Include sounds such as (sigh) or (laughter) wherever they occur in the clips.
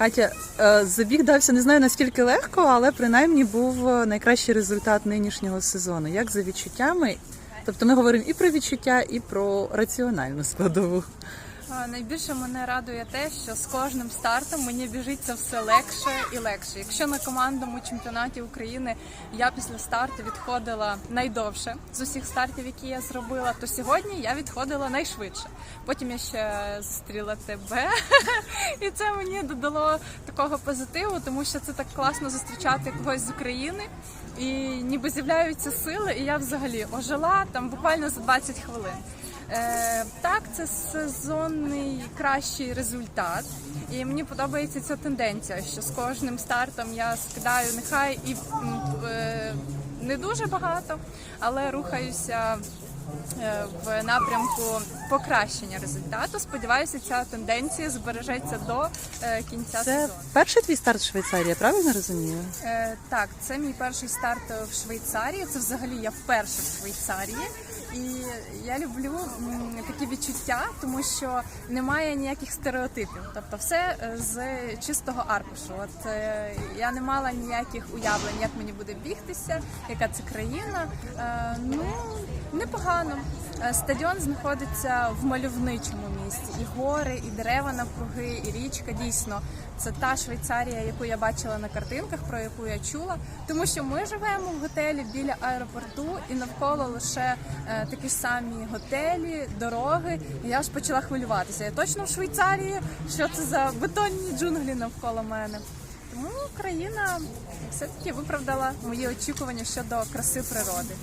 Катя, е, забіг дався не знаю наскільки легко, але принаймні був е, найкращий результат нинішнього сезону. Як за відчуттями? Тобто ми говоримо і про відчуття, і про раціональну складову. Найбільше мене радує те, що з кожним стартом мені біжиться все легше і легше. Якщо на командному чемпіонаті України я після старту відходила найдовше з усіх стартів, які я зробила, то сьогодні я відходила найшвидше. Потім я ще зустріла тебе, (laughs) і це мені додало такого позитиву, тому що це так класно зустрічати когось з України. І ніби з'являються сили, і я взагалі ожила там буквально за 20 хвилин. Е, так, це сезонний кращий результат, і мені подобається ця тенденція, що з кожним стартом я скидаю нехай і е, не дуже багато, але рухаюся в напрямку покращення результату. Сподіваюся, ця тенденція збережеться до е, кінця Це сезону. перший твій старт в Швейцарії, я правильно розумію? Е, так, це мій перший старт в Швейцарії. Це взагалі я вперше в Швейцарії. І я люблю такі відчуття, тому що немає ніяких стереотипів. Тобто, все е, з чистого аркушу. От е, я не мала ніяких уявлень, як мені буде бігтися, яка це країна. Е, ну непогано. Е, Стадіон знаходиться в мальовничому місті. І гори, і дерева навкруги, і річка. Дійсно, це та Швейцарія, яку я бачила на картинках, про яку я чула. Тому що ми живемо в готелі біля аеропорту, і навколо лише е, такі ж самі готелі, дороги. І я ж почала хвилюватися. Я точно в Швейцарії. Що це за бетонні джунглі навколо мене? Тому країна все-таки виправдала мої очікування щодо краси природи.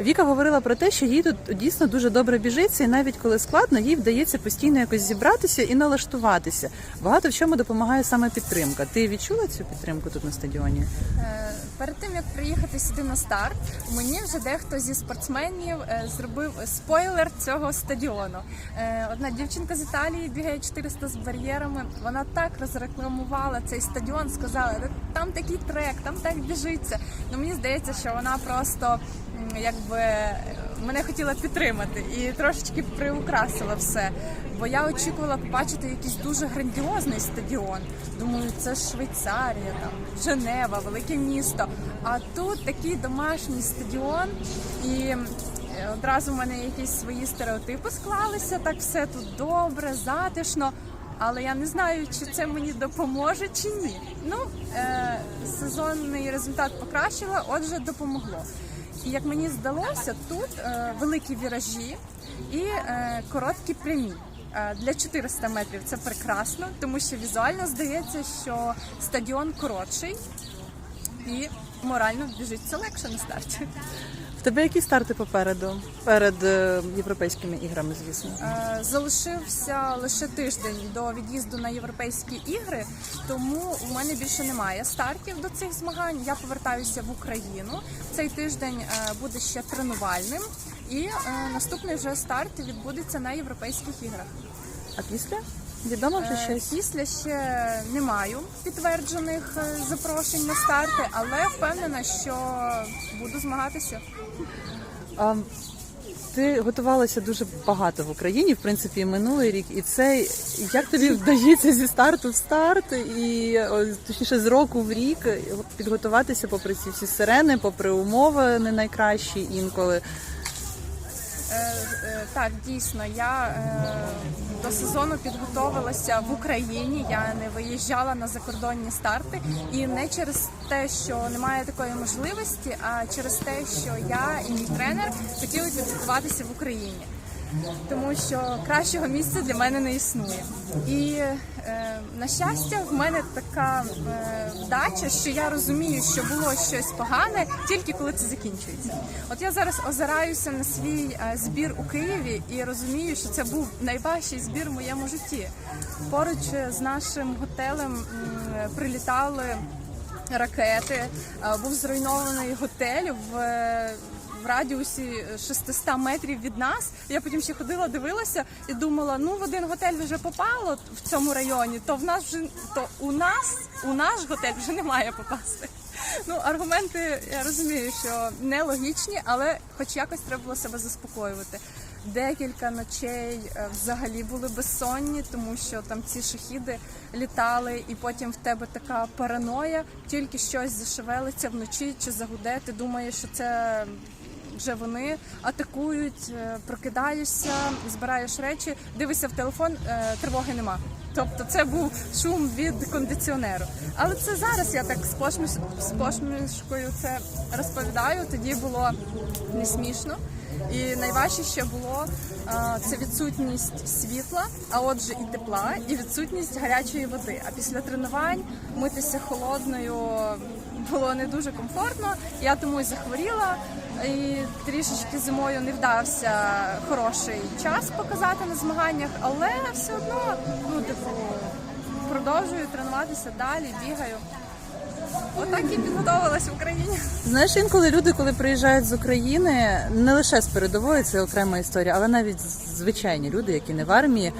Віка говорила про те, що їй тут дійсно дуже добре біжиться, і навіть коли складно, їй вдається постійно якось зібратися і налаштуватися. Багато в чому допомагає саме підтримка. Ти відчула цю підтримку тут на стадіоні? Е, Перед тим як приїхати сюди на старт, мені вже дехто зі спортсменів е, зробив спойлер цього стадіону. Е, Одна дівчинка з Італії бігає 400 з бар'єрами. Вона так розрекламувала цей стадіон, сказала, «Та там такий трек, там так біжиться. Ну мені здається, що вона просто якби мене хотіла підтримати і трошечки приукрасила все. Бо я очікувала побачити якийсь дуже грандіозний стадіон. Думаю, це Швейцарія, там Женева, велике місто. А тут такий домашній стадіон, і одразу в мене якісь свої стереотипи склалися. Так все тут добре, затишно. Але я не знаю, чи це мені допоможе чи ні. Ну, е, сезонний результат покращила, отже, допомогло. І як мені здалося, тут е, великі віражі і е, короткі прямі. Е, Для 400 метрів це прекрасно, тому що візуально здається, що стадіон коротший і морально біжить це легше на старті. Тебе які старти попереду? Перед е, європейськими іграми, звісно. Е, Залишився лише тиждень до від'їзду на європейські ігри, тому у мене більше немає стартів до цих змагань. Я повертаюся в Україну. Цей тиждень е, буде ще тренувальним, і наступний вже старт відбудеться на європейських іграх. А після? Відомо вже Е, щось? Після ще не маю підтверджених е, запрошень на старти, але впевнена, що буду змагатися. А, ти готувалася дуже багато в Україні, в принципі, і минулий рік. І це як тобі вдається зі старту в старт, і точніше з року в рік підготуватися попри ці всі сирени, попри умови не найкращі інколи. Е, е, Так, дійсно, я е, до сезону підготовилася в Україні. Я не виїжджала на закордонні старти, і не через те, що немає такої можливості, а через те, що я і мій тренер хотіли підготуватися в Україні. Тому що кращого місця для мене не існує. І на щастя, в мене така е, вдача, що я розумію, що було щось погане тільки коли це закінчується. От я зараз озираюся на свій е, збір у Києві і розумію, що це був найважчий збір в моєму житті. Поруч з нашим готелем прилітали ракети, е, був зруйнований готель в. Е, в радіусі 600 метрів від нас. Я потім ще ходила, дивилася і думала: ну в один готель вже попало в цьому районі, то в нас вже то у нас у наш готель вже не має попасти. Ну, аргументи я розумію, що нелогічні, але хоч якось треба було себе заспокоювати. Декілька ночей е, взагалі були безсонні, тому що там ці шахіди літали, і потім в тебе така параноя, тільки щось зашевелиться вночі чи загуде. Ти думаєш, що це вже вони атакують, е, прокидаєшся, збираєш речі, дивишся в телефон, е, тривоги нема. Тобто це був шум від кондиціонеру. Але це зараз я так з посміш- з посмішкою це розповідаю. Тоді було не смішно. І найважче ще було е, це відсутність світла, а отже, і тепла, і відсутність гарячої води. А після тренувань митися холодною було не дуже комфортно. Я тому і захворіла. І трішечки зимою не вдався хороший час показати на змаганнях, але все одно ну типу продовжую тренуватися далі, бігаю. Отак і підготовилась в Україні. Знаєш, інколи люди, коли приїжджають з України, не лише з передової, це окрема історія, але навіть звичайні люди, які не в армії,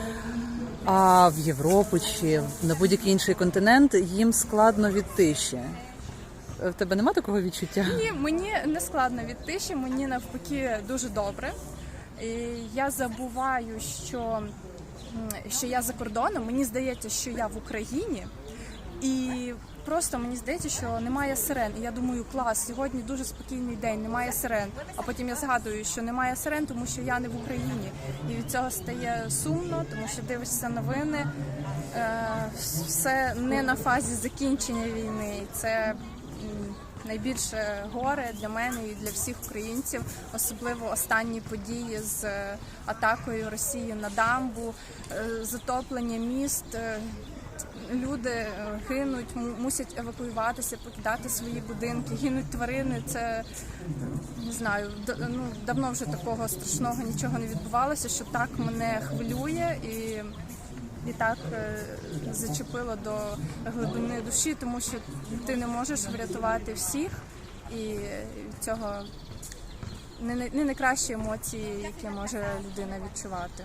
а в Європу чи на будь-який інший континент, їм складно від тиші. В тебе нема такого відчуття? Ні, мені не складно від тиші, мені навпаки дуже добре. І я забуваю, що, що я за кордоном. Мені здається, що я в Україні, і просто мені здається, що немає сирен. І я думаю, клас, сьогодні дуже спокійний день, немає сирен. А потім я згадую, що немає сирен, тому що я не в Україні. І від цього стає сумно, тому що дивишся новини. Е, все не на фазі закінчення війни. Це найбільше горе для мене і для всіх українців, особливо останні події з е, атакою Росії на дамбу, е, затоплення міст. е, Люди гинуть, му- мусять евакуюватися, покидати свої будинки, гинуть тварини. Це не знаю, ну давно вже такого страшного нічого не відбувалося, що так мене хвилює і, і так е, зачепило до глибини душі, тому що ти не можеш врятувати всіх, і цього не найкращі емоції, які може людина відчувати.